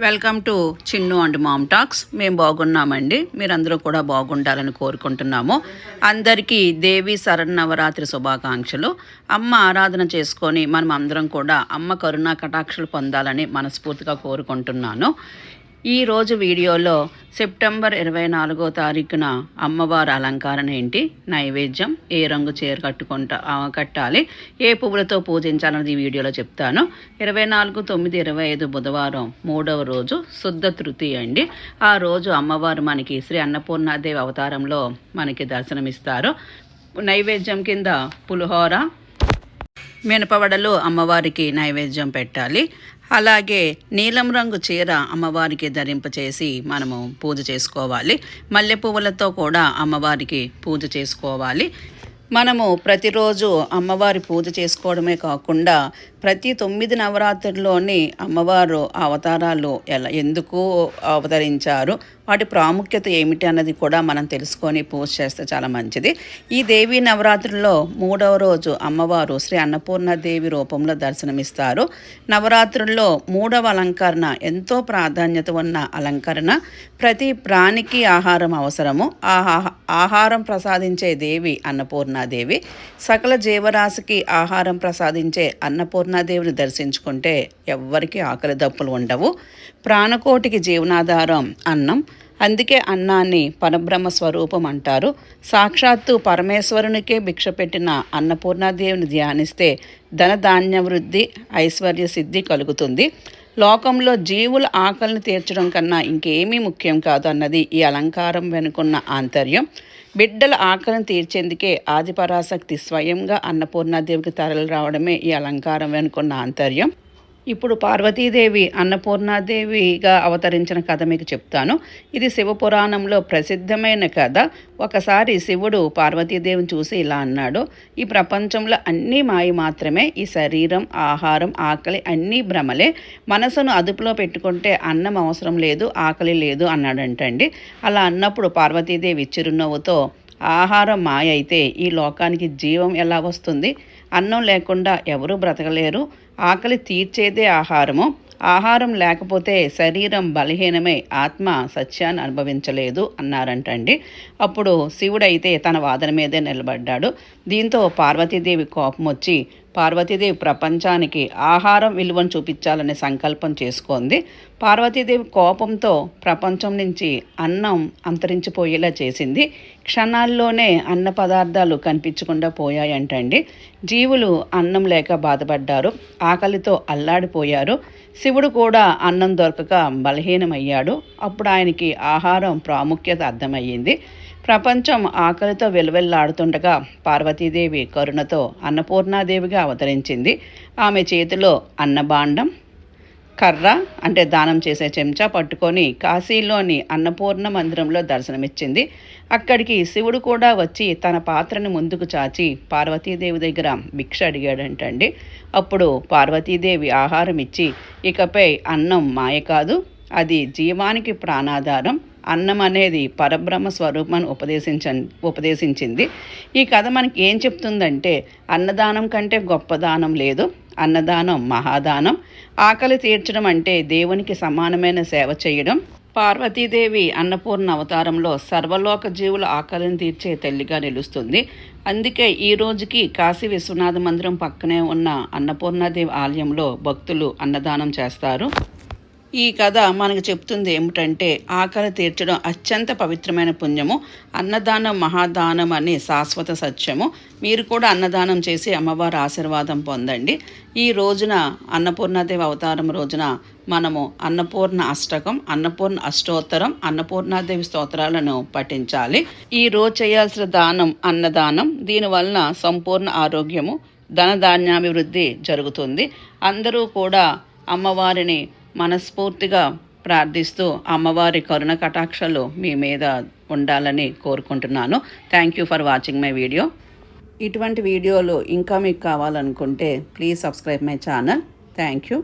Welcome to Chinnu and mom talks. మేము బాగున్నామండి. మీరందరూ కూడా బాగుండాలని కోరుకుంటున్నాము. అందరికీ దేవి శరన్నవరాత్రి శుభాకాంక్షలు. అమ్మ ఆరాధన చేసుకొని మనం అందరం కూడా అమ్మ కరుణా కటాక్షలు పొందాలని మనస్ఫూర్తిగా కోరుకుంటున్నాను. ఈరోజు వీడియోలో సెప్టెంబర్ ఇరవై నాలుగో తారీఖున అమ్మవారి అలంకారణ ఏంటి? నైవేద్యం ఏ రంగు చీర కట్టుకుంటా ఆ, కట్టాలి. ఏ పువ్వులతో పూజించాలన్నది ఈ వీడియోలో చెప్తాను. ఇరవై నాలుగు తొమ్మిది ఇరవై ఐదు బుధవారం మూడవ రోజు శుద్ధ తృతీయ అండి. ఆ రోజు అమ్మవారు మనకి శ్రీ అన్నపూర్ణాదేవి అవతారంలో మనకి దర్శనమిస్తారు. నైవేద్యం కింద పులిహోర మినపవడలు అమ్మవారికి నైవేద్యం పెట్టాలి. అలాగే నీలం రంగు చీర అమ్మవారికి ధరింపచేసి మనము పూజ చేసుకోవాలి. మల్లె పువ్వులతో కూడా అమ్మవారికి పూజ చేసుకోవాలి. మనము ప్రతిరోజు అమ్మవారి పూజ చేసుకోవడమే కాకుండా ప్రతి తొమ్మిది నవరాత్రుల్లోని అమ్మవారు అవతారాలు ఎలా ఎందుకు అవతరించారు వాటి ప్రాముఖ్యత ఏమిటి అన్నది కూడా మనం తెలుసుకొని పూజ చేస్తే చాలా మంచిది. ఈ దేవి నవరాత్రుల్లో మూడవ రోజు అమ్మవారు శ్రీ అన్నపూర్ణదేవి రూపంలో దర్శనమిస్తారు. నవరాత్రుల్లో మూడవ అలంకరణ ఎంతో ప్రాధాన్యత ఉన్న అలంకరణ ప్రతి ప్రాణికి ఆహారం అవసరము. ఆహా- ఆహారం ప్రసాదించే దేవి అన్నపూర్ణ అన్నపూర్ణాదేవి సకల జీవరాశికి ఆహారం ప్రసాదించే అన్నపూర్ణాదేవిని దర్శించుకుంటే ఎవ్వరికి ఆకలి దప్పులు ఉండవు. ప్రాణకోటికి జీవనాధారం అన్నం. అందుకే అన్నాన్ని పరబ్రహ్మ స్వరూపం అంటారు. సాక్షాత్తు పరమేశ్వరునికే భిక్ష పెట్టిన అన్నపూర్ణాదేవిని ధ్యానిస్తే ధనధాన్య వృద్ధి ఐశ్వర్య సిద్ధి కలుగుతుంది. లోకంలో జీవుల ఆకలిని తీర్చడం కన్నా ఇంకేమీ ముఖ్యం కాదు అన్నది ఈ అలంకారం వెనుకున్న ఆంతర్యం. బిడ్డల ఆకలిని తీర్చేందుకే ఆదిపరాశక్తి స్వయంగా అన్నపూర్ణాదేవికి తరలి రావడమే ఈ అలంకారం వెనుకున్న ఆంతర్యం. ఇప్పుడు పార్వతీదేవి అన్నపూర్ణాదేవిగా అవతరించిన కథ మీకు చెప్తాను. ఇది శివపురాణంలో ప్రసిద్ధమైన కథ. ఒకసారి శివుడు పార్వతీదేవిని చూసి ఇలా అన్నాడు ఈ ప్రపంచంలో అన్నీ మాయ మాత్రమే. ఈ శరీరం ఆహారం ఆకలి అన్నీ భ్రమలే. మనసును అదుపులో పెట్టుకుంటే అన్నం అవసరం లేదు ఆకలి లేదు అన్నాడంటండి. అలా అన్నప్పుడు పార్వతీదేవి చిరునవ్వుతో ఆహారం మాయ అయితే ఈ లోకానికి జీవం ఎలా వస్తుంది? అన్నం లేకుండా ఎవరూ బ్రతకలేరు. ఆకలి తీర్చేదే ఆహారము. ఆహారం లేకపోతే శరీరం బలహీనమై ఆత్మ సత్యాన్ని అనుభవించలేదు అన్నారంటండి. అప్పుడు శివుడైతే తన వాదన మీదే నిలబడ్డాడు. దీంతో పార్వతీదేవి కోపం వచ్చి పార్వతీదేవి ప్రపంచానికి ఆహారం విలువను చూపించాలనే సంకల్పం చేసుకుంది. పార్వతీదేవి కోపంతో ప్రపంచం నుంచి అన్నం అంతరించిపోయేలా చేసింది. క్షణాల్లోనే అన్న పదార్థాలు కనిపించకుండా పోయాయంటండి. జీవులు అన్నం లేక బాధపడ్డారు. ఆకలితో అల్లాడిపోయారు. శివుడు కూడా అన్నం దొరకక బలహీనమయ్యాడు. అప్పుడు ఆయనకి ఆహారం ప్రాముఖ్యత అర్థమయ్యింది. ప్రపంచం ఆకలితో వెలువెల్లాడుతుండగా పార్వతీదేవి కరుణతో అన్నపూర్ణాదేవిగా అవతరించింది. ఆమె చేతిలో అన్నబాండం కర్ర అంటే దానం చేసే చెంచా పట్టుకొని కాశీలోని అన్నపూర్ణ మందిరంలో దర్శనమిచ్చింది. అక్కడికి శివుడు కూడా వచ్చి తన పాత్రను ముందుకు చాచి పార్వతీదేవి దగ్గర భిక్ష అడిగాడంటండి. అప్పుడు పార్వతీదేవి ఆహారం ఇచ్చి ఇకపై అన్నం మాయ కాదు అది జీవానికి ప్రాణాధారం అన్నం అనేది పరబ్రహ్మ స్వరూపాన్ని ఉపదేశించ ఉపదేశించింది. ఈ కథ మనకి ఏం చెప్తుందంటే అన్నదానం కంటే గొప్ప దానం లేదు. అన్నదానం మహాదానం. ఆకలి తీర్చడం అంటే దేవునికి సమానమైన సేవ చేయడం. పార్వతీదేవి అన్నపూర్ణ అవతారంలో సర్వలోక జీవుల ఆకలిని తీర్చే తల్లిగా నిలుస్తుంది. అందుకే ఈ రోజుకి కాశీ విశ్వనాథ మందిరం పక్కనే ఉన్న అన్నపూర్ణాదేవి ఆలయంలో భక్తులు అన్నదానం చేస్తారు. ఈ కథ మనకు చెప్తుంది ఏమిటంటే ఆకలి తీర్చడం అత్యంత పవిత్రమైన పుణ్యము అన్నదానం మహాదానం అనే శాశ్వత సత్యము. మీరు కూడా అన్నదానం చేసి అమ్మవారి ఆశీర్వాదం పొందండి. ఈ రోజున అన్నపూర్ణాదేవి అవతారం రోజున మనము అన్నపూర్ణ అష్టకం అన్నపూర్ణ అష్టోత్తరం అన్నపూర్ణాదేవి స్తోత్రాలను పఠించాలి. ఈ రోజు చేయాల్సిన దానం అన్నదానం. దీనివలన సంపూర్ణ ఆరోగ్యము ధనధాన్యాభివృద్ధి జరుగుతుంది. అందరూ కూడా అమ్మవారిని మనస్ఫూర్తిగా ప్రార్థిస్తూ అమ్మవారి కరుణ కటాక్షలు మీ మీద ఉండాలని కోరుకుంటున్నాను. Thank you for watching my video ఇటువంటి వీడియోలు ఇంకా మీకు కావాలనుకుంటే please subscribe my channel thank you